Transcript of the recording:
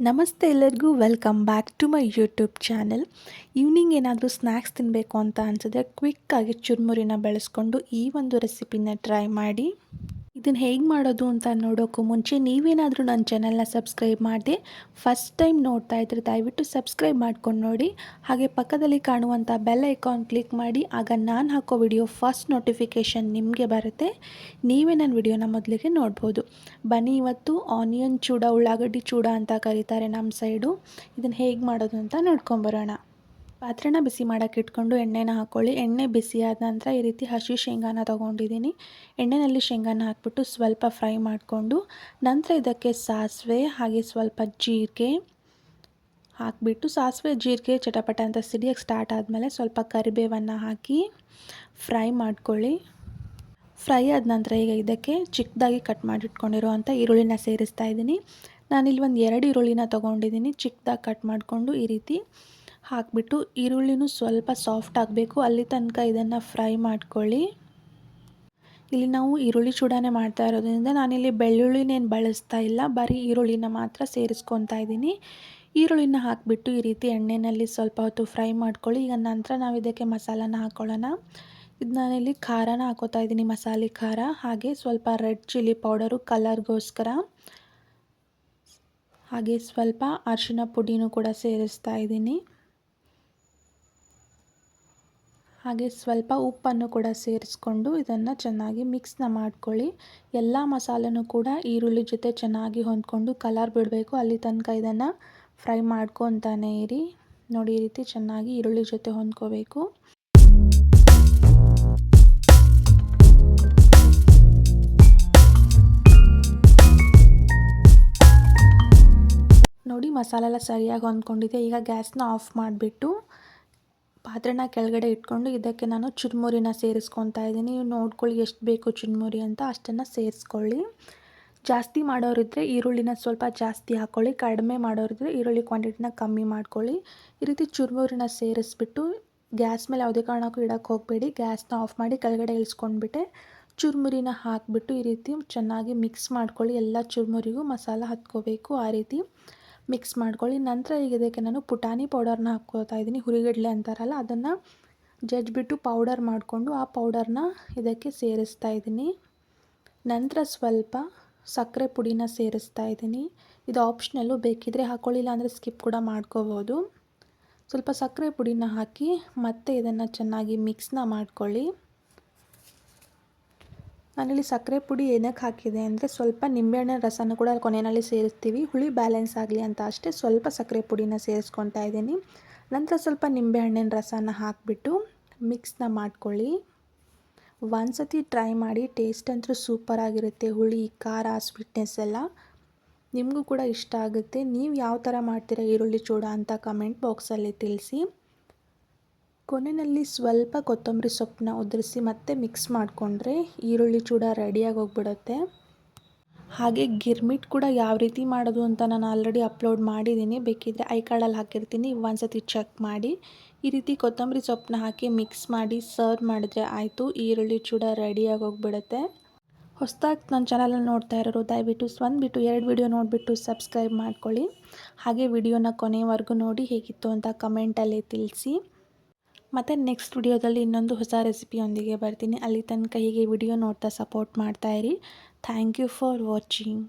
ನಮಸ್ತೆ ಎಲ್ಲರಿಗೂ welcome back to my YouTube channel evening ಏನಾದರೂ ಸ್ನ್ಯಾಕ್ಸ್ ತಿನ್ನಬೇಕು ಅಂತ ಅನಿಸಿದ್ರೆ ಕ್ವಿಕ್ಕಾಗಿ ಚುರುಮುರಿನ ಬೆಳೆಸ್ಕೊಂಡು ಈ ಒಂದು ರೆಸಿಪಿನ ಟ್ರೈ ಮಾಡಿ. ಇದನ್ನು ಹೇಗೆ ಮಾಡೋದು ಅಂತ ನೋಡೋಕ್ಕೂ ಮುಂಚೆ ನೀವೇನಾದರೂ ನನ್ನ ಚಾನಲ್ನ ಸಬ್ಸ್ಕ್ರೈಬ್ ಮಾಡಿ ಫಸ್ಟ್ ಟೈಮ್ ನೋಡ್ತಾ ಇದ್ರೆ ದಯವಿಟ್ಟು ಸಬ್ಸ್ಕ್ರೈಬ್ ಮಾಡ್ಕೊಂಡು ನೋಡಿ. ಹಾಗೆ ಪಕ್ಕದಲ್ಲಿ ಕಾಣುವಂಥ ಬೆಲ್ ಐಕಾನ್ ಕ್ಲಿಕ್ ಮಾಡಿ, ಆಗ ನಾನು ಹಾಕೋ ವಿಡಿಯೋ ಫಸ್ಟ್ ನೋಟಿಫಿಕೇಷನ್ ನಿಮಗೆ ಬರುತ್ತೆ. ನೀವೇ ನನ್ನ ವಿಡಿಯೋನ ಮೊದಲಿಗೆ ನೋಡ್ಬೋದು. ಬನ್ನಿ ಇವತ್ತು ಆನಿಯನ್ ಚೂಡ, ಉಳ್ಳಾಗಡ್ಡಿ ಚೂಡ ಅಂತ ಕರೀತಾರೆ ನಮ್ಮ ಸೈಡು ಇದನ್ನು ಹೇಗೆ ಮಾಡೋದು ಅಂತ ನೋಡ್ಕೊಂಬರೋಣ ಪಾತ್ರೆನ ಬಿಸಿ ಮಾಡೋಕ್ಕೆ ಇಟ್ಕೊಂಡು ಎಣ್ಣೆನ ಹಾಕ್ಕೊಳ್ಳಿ ಎಣ್ಣೆ ಬಿಸಿಯಾದ ನಂತರ ಈ ರೀತಿ ಹಸಿ ಶೇಂಗಾನ ತೊಗೊಂಡಿದ್ದೀನಿ. ಎಣ್ಣೆಯಲ್ಲಿ ಶೇಂಗಾನ ಹಾಕ್ಬಿಟ್ಟು ಸ್ವಲ್ಪ ಫ್ರೈ ಮಾಡಿಕೊಂಡು ನಂತರ ಇದಕ್ಕೆ ಸಾಸಿವೆ ಹಾಗೆ ಸ್ವಲ್ಪ ಜೀರಿಗೆ ಹಾಕಿಬಿಟ್ಟು ಸಾಸಿವೆ, ಜೀರಿಗೆ, ಚಟಪಟ ಅಂತ ಸಿಡಿಯೋಕ್ಕೆ ಸ್ಟಾರ್ಟ್ ಆದಮೇಲೆ ಸ್ವಲ್ಪ ಕರಿಬೇವನ್ನು ಹಾಕಿ ಫ್ರೈ ಮಾಡ್ಕೊಳ್ಳಿ. ಫ್ರೈ ಆದ ನಂತರ ಈಗ ಇದಕ್ಕೆ ಚಿಕ್ಕದಾಗಿ ಕಟ್ ಮಾಡಿಟ್ಕೊಂಡಿರೋ ಅಂಥ ಈರುಳ್ಳಿನ ಸೇರಿಸ್ತಾ ಇದ್ದೀನಿ. ನಾನಿಲ್ಲಿ ಒಂದು ಎರಡು ಈರುಳ್ಳಿನ ತೊಗೊಂಡಿದ್ದೀನಿ. ಚಿಕ್ಕದಾಗಿ ಕಟ್ ಮಾಡಿಕೊಂಡು ಈ ರೀತಿ ಹಾಕಿಬಿಟ್ಟು ಈರುಳ್ಳಿನೂ ಸ್ವಲ್ಪ ಸಾಫ್ಟ್ ಆಗಬೇಕು. ಅಲ್ಲಿ ತನಕ ಇದನ್ನು ಫ್ರೈ ಮಾಡ್ಕೊಳ್ಳಿ. ಇಲ್ಲಿ ನಾವು ಈರುಳ್ಳಿ ಚೂಡಾನೆ ಮಾಡ್ತಾ ಇರೋದ್ರಿಂದ ನಾನಿಲ್ಲಿ ಬೆಳ್ಳುಳ್ಳಿನೇನು ಬಳಸ್ತಾ ಇಲ್ಲ. ಬರೀ ಈರುಳ್ಳಿನ ಮಾತ್ರ ಸೇರಿಸ್ಕೊತಾ ಇದ್ದೀನಿ. ಈರುಳ್ಳಿನ ಹಾಕಿಬಿಟ್ಟು ಈ ರೀತಿ ಎಣ್ಣೆಯಲ್ಲಿ ಸ್ವಲ್ಪ ಹೊತ್ತು ಫ್ರೈ ಮಾಡ್ಕೊಳ್ಳಿ. ಈಗ ನಂತರ ನಾವು ಇದಕ್ಕೆ ಮಸಾಲಾನ ಹಾಕ್ಕೊಳ್ಳೋಣ ಇದು ನಾನಿಲ್ಲಿ ಖಾರನ ಹಾಕೋತಾ ಇದ್ದೀನಿ, ಮಸಾಲೆ ಖಾರ. ಹಾಗೆ ಸ್ವಲ್ಪ ರೆಡ್ ಚಿಲ್ಲಿ ಪೌಡರು ಕಲರ್ಗೋಸ್ಕರ. ಹಾಗೆ ಸ್ವಲ್ಪ ಅರಿಶಿನ ಪುಡಿನೂ ಕೂಡ ಸೇರಿಸ್ತಾ ಇದ್ದೀನಿ. ಹಾಗೆ ಸ್ವಲ್ಪ ಉಪ್ಪನ್ನು ಕೂಡ ಸೇರಿಸ್ಕೊಂಡು ಇದನ್ನು ಚೆನ್ನಾಗಿ ಮಿಕ್ಸ್ನ ಮಾಡ್ಕೊಳ್ಳಿ. ಎಲ್ಲ ಮಸಾಲೆನೂ ಕೂಡ ಈರುಳ್ಳಿ ಜೊತೆ ಚೆನ್ನಾಗಿ ಹೊಂದ್ಕೊಂಡು ಕಲರ್ ಬಿಡಬೇಕು. ಅಲ್ಲಿ ತನಕ ಇದನ್ನು ಫ್ರೈ ಮಾಡ್ಕೊತಾನೆ ಇರಿ. ನೋಡಿ ಈ ರೀತಿ ಚೆನ್ನಾಗಿ ಈರುಳ್ಳಿ ಜೊತೆ ಹೊಂದ್ಕೋಬೇಕು. ನೋಡಿ ಮಸಾಲೆ ಎಲ್ಲ ಸರಿಯಾಗಿ ಹೊಂದ್ಕೊಂಡಿದೆ. ಈಗ ಗ್ಯಾಸ್ನ ಆಫ್ ಮಾಡಿಬಿಟ್ಟು ಪಾತ್ರೆನ ಕೆಳಗಡೆ ಇಟ್ಕೊಂಡು ಇದಕ್ಕೆ ನಾನು ಚುರುಮುರಿನ ಸೇರಿಸ್ಕೊತಾ ಇದ್ದೀನಿ. ನೋಡ್ಕೊಳ್ಳಿ ಎಷ್ಟು ಬೇಕು ಚುರುಮುರಿ ಅಂತ, ಅಷ್ಟನ್ನು ಸೇರಿಸ್ಕೊಳ್ಳಿ. ಜಾಸ್ತಿ ಮಾಡೋರಿದ್ದರೆ ಈರುಳ್ಳಿನ ಸ್ವಲ್ಪ ಜಾಸ್ತಿ ಹಾಕ್ಕೊಳ್ಳಿ ಕಡಿಮೆ ಮಾಡೋರಿದ್ದರೆ ಈರುಳ್ಳಿ ಕ್ವಾಂಟಿಟಿನ ಕಮ್ಮಿ ಮಾಡ್ಕೊಳ್ಳಿ. ಈ ರೀತಿ ಚುರುಮುರಿನ ಸೇರಿಸ್ಬಿಟ್ಟು ಗ್ಯಾಸ್ ಮೇಲೆ ಯಾವುದೇ ಕಾರಣಕ್ಕೂ ಇಡೋಕ್ಕೆ ಹೋಗಬೇಡಿ. ಗ್ಯಾಸ್ನ ಆಫ್ ಮಾಡಿ ಕೆಳಗಡೆ ಇಳಿಸ್ಕೊಂಡ್ಬಿಟ್ಟೆ ಚುರುಮುರಿನ ಹಾಕಿಬಿಟ್ಟು ಈ ರೀತಿ ಚೆನ್ನಾಗಿ ಮಿಕ್ಸ್ ಮಾಡ್ಕೊಳ್ಳಿ. ಎಲ್ಲ ಚುರುಮುರಿಗೂ ಮಸಾಲ ಹತ್ಕೋಬೇಕು ಆ ರೀತಿ. ಮಿಕ್ಸ್ ಮಾಡ್ಕೊಳ್ಳಿ. ನಂತರ ಈಗ ಇದಕ್ಕೆ ನಾನು ಪುಟಾಣಿ ಪೌಡರ್ನ ಹಾಕ್ಕೋತಾ ಇದ್ದೀನಿ. ಹುರಿಗಡಲೆ ಅಂತಾರಲ್ಲ, ಅದನ್ನು ಜಜ್ಜಿಬಿಟ್ಟು ಪೌಡರ್ ಮಾಡಿಕೊಂಡು ಆ ಪೌಡರ್ನ ಇದಕ್ಕೆ ಸೇರಿಸ್ತಾ ಇದ್ದೀನಿ. ನಂತರ ಸ್ವಲ್ಪ ಸಕ್ಕರೆ ಪುಡಿನ ಸೇರಿಸ್ತಾ ಇದ್ದೀನಿ. ಇದು ಆಪ್ಷನಲ್ಲು ಬೇಕಿದ್ದರೆ ಹಾಕ್ಕೊಳ್ಳಿಲ್ಲ ಅಂದರೆ ಸ್ಕಿಪ್ ಕೂಡ ಮಾಡ್ಕೋಬೋದು. ಸ್ವಲ್ಪ ಸಕ್ಕರೆ ಪುಡಿನ ಹಾಕಿ ಮತ್ತೆ ಇದನ್ನು ಚೆನ್ನಾಗಿ ಮಿಕ್ಸ್ನ ಮಾಡ್ಕೊಳ್ಳಿ. ನಾನಿಲ್ಲಿ ಸಕ್ಕರೆ ಪುಡಿ ಏನಕ್ಕೆ ಹಾಕಿದೆ ಅಂದರೆ ಸ್ವಲ್ಪ ನಿಂಬೆಹಣ್ಣಿನ ರಸನ ಕೂಡ ಕೊನೆಯಲ್ಲಿ ಸೇರಿಸ್ತೀವಿ. ಹುಳಿ ಬ್ಯಾಲೆನ್ಸ್ ಆಗಲಿ ಅಂತ ಅಷ್ಟೇ ಸ್ವಲ್ಪ ಸಕ್ಕರೆ ಪುಡಿನ ಸೇರಿಸ್ಕೊತಾ ಇದ್ದೀನಿ. ನಂತರ ಸ್ವಲ್ಪ ನಿಂಬೆಹಣ್ಣಿನ ರಸನ ಹಾಕಿಬಿಟ್ಟು ಮಿಕ್ಸ್ನ ಮಾಡ್ಕೊಳ್ಳಿ. ಒಂದು ಸತಿ ಟ್ರೈ ಮಾಡಿ, ಟೇಸ್ಟ್ ಅಂತೂ ಸೂಪರಾಗಿರುತ್ತೆ ಹುಳಿ, ಖಾರ, ಸ್ವೀಟ್ನೆಸ್ ಎಲ್ಲ ನಿಮಗೂ ಕೂಡ ಇಷ್ಟ ಆಗುತ್ತೆ. ನೀವು ಯಾವ ಥರ ಮಾಡ್ತೀರಾ ಈರುಳ್ಳಿ ಚೂಡ ಅಂತ ಕಮೆಂಟ್ ಬಾಕ್ಸಲ್ಲಿ ತಿಳಿಸಿ. ಕೊನೆಯಲ್ಲಿ ಸ್ವಲ್ಪ ಕೊತ್ತಂಬರಿ ಸೊಪ್ಪನ್ನ ಉದುರಿಸಿ ಮತ್ತೆ ಮಿಕ್ಸ್ ಮಾಡಿಕೊಂಡ್ರೆ ಈರುಳ್ಳಿ ಚೂಡ ರೆಡಿಯಾಗಿ ಹೋಗ್ಬಿಡುತ್ತೆ ಹಾಗೆ ಗಿರ್ಮಿಟ್ ಕೂಡ ಯಾವ ರೀತಿ ಮಾಡೋದು ಅಂತ ನಾನು ಆಲ್ರೆಡಿ ಅಪ್ಲೋಡ್ ಮಾಡಿದ್ದೀನಿ. ಬೇಕಿದ್ದರೆ ಐ ಕಾರ್ಡಲ್ಲಿ ಹಾಕಿರ್ತೀನಿ. ಒಂದ್ಸತಿ ಚೆಕ್ ಮಾಡಿ. ಈ ರೀತಿ ಕೊತ್ತಂಬರಿ ಸೊಪ್ಪನ್ನ ಹಾಕಿ ಮಿಕ್ಸ್ ಮಾಡಿ ಸರ್ವ್ ಮಾಡಿದ್ರೆ ಆಯಿತು. ಈರುಳ್ಳಿ ಚೂಡ ರೆಡಿಯಾಗಿ ಹೋಗ್ಬಿಡುತ್ತೆ ಹೊಸದಾಗಿ ನನ್ನ ಚಾನಲಲ್ಲಿ ನೋಡ್ತಾ ಇರೋರು ದಯವಿಟ್ಟು ಒಂದು ಬಿಟ್ಟು ಎರಡು ವಿಡಿಯೋ ನೋಡಿಬಿಟ್ಟು ಸಬ್ಸ್ಕ್ರೈಬ್ ಮಾಡ್ಕೊಳ್ಳಿ. ಹಾಗೆ ವಿಡಿಯೋನ ಕೊನೆವರೆಗೂ ನೋಡಿ ಹೇಗಿತ್ತು ಅಂತ ಕಮೆಂಟಲ್ಲಿ ತಿಳಿಸಿ. ಮತ್ತು ನೆಕ್ಸ್ಟ್ ವಿಡಿಯೋದಲ್ಲಿ ಇನ್ನೊಂದು ಹೊಸ ರೆಸಿಪಿಯೊಂದಿಗೆ ಬರ್ತೀನಿ. ಅಲ್ಲಿ ತನಕ ಹೀಗೆ ವಿಡಿಯೋ ನೋಡ್ತಾ ಸಪೋರ್ಟ್ ಮಾಡ್ತಾಯಿರಿ ಥ್ಯಾಂಕ್ ಯು ಫಾರ್ ವಾಚಿಂಗ್